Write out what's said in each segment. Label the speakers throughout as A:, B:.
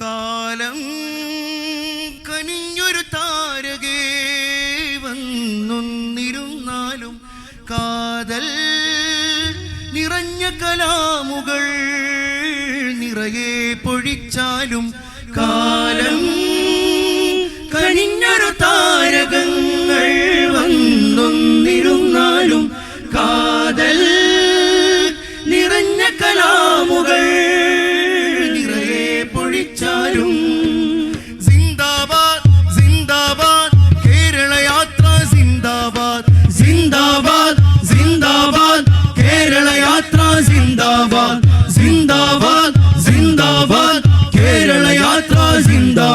A: കാലം കനിഞ്ഞൊരു താരകേ വന്നൊന്നിരുന്നാലും കാതൽ നിറഞ്ഞ കലാമുകൾ നിറയെ പൊഴിച്ചാലും കാലം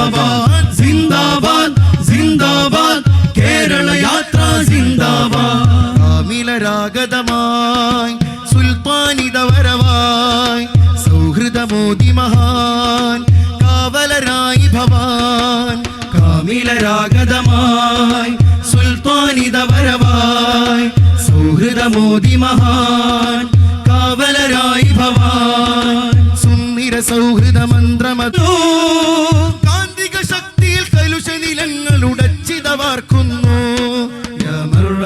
A: സിന്ദാബാദ് സിന്ദാബാദ് സിന്ദാബാദ് കേരള യാത്ര സിന്ദാബാദ് കാമിലരാഗതമായി സുൽത്താനിതവരവായി സൗഹൃദമോദി മഹാൻ കാവലരായി ഭവാൻ. കാമിലരാഗതമായി സുൽത്താനിതവരവായി സൗഹൃദമോദി മഹാൻ കാവലരായി ഭവാൻ. സുന്ദര സൗഹൃദ മന്ത്രമതോ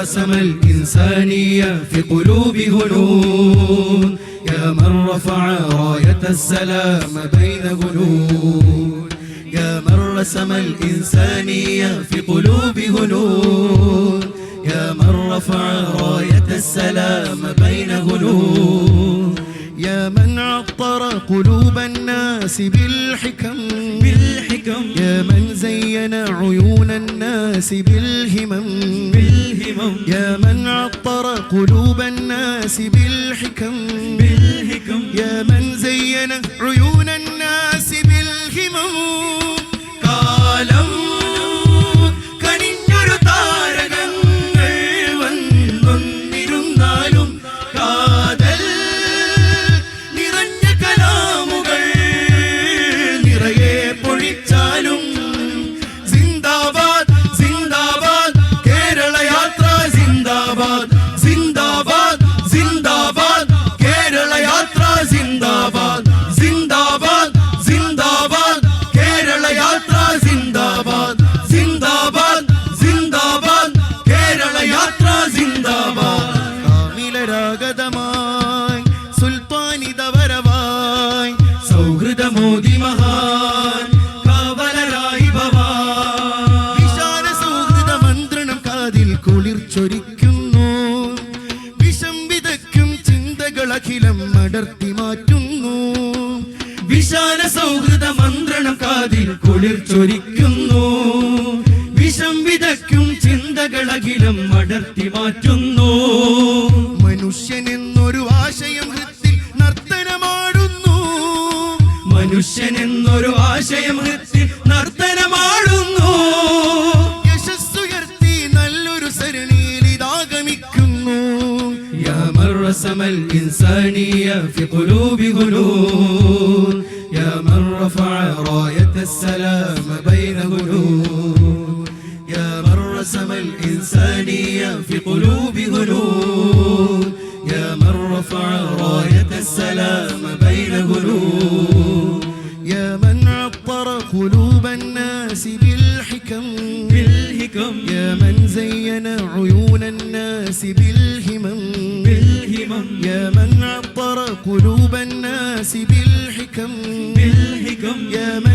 B: رسم الإنسانية في قلوب هنود. يا من رفع راية السلام بين هنود. يا من رسم الإنسانية في قلوب هنود. يا من رفع راية السلام بين هنود.
A: يا من عطر قلوب الناس بالحكم.
B: بالحكم.
A: يا من زين عيون الناس بالهمم.
B: بالهمم
A: يا من عطر قلوب الناس بالحكم.
B: بالحكم.
A: يا من زين عيون الناس بالهمم. കാലം സിന്ദാബാദ് സിന്ദാബാദ് സിന്ദാബാദ് കേരള യാത്ര സിന്ദാബാദ് സിന്ദാബാദ് സിന്ദാബാദ് കേരള യാത്ര സിന്ദാബാദ് സിന്ദാബാദ് സിന്ദാബാദ് കേരള യാത്ര സിന്ദാബാദ് കാമിലരാഗതമായി അഖിലം അടർത്തി മാറ്റുന്നു.
B: വിശാല സൗഹൃദ മന്ത്രണം കാതിൽ കുളിർ ചൊരിക്കുന്നു. വിഷം വിതയ്ക്കും ചിന്തകളകിലം അടർത്തി മാറ്റുന്നു.
A: മനുഷ്യൻ എന്നൊരു ആശയം ഹൃത്തിൽ നർത്തനമാടുന്നു.
B: മനുഷ്യൻ എന്നൊരു ആശയം ഹൃത്തിൽ നർത്തനമാടുന്നു رسم الإنسانية في قلوب هنود يا من رفع راية السلام بين هنود يا من رسم الإنسانية في قلوب هنود يا من رفع راية السلام بين
A: يا من عطر قلوب الناس بالحكم.
B: بالحكم.
A: يا من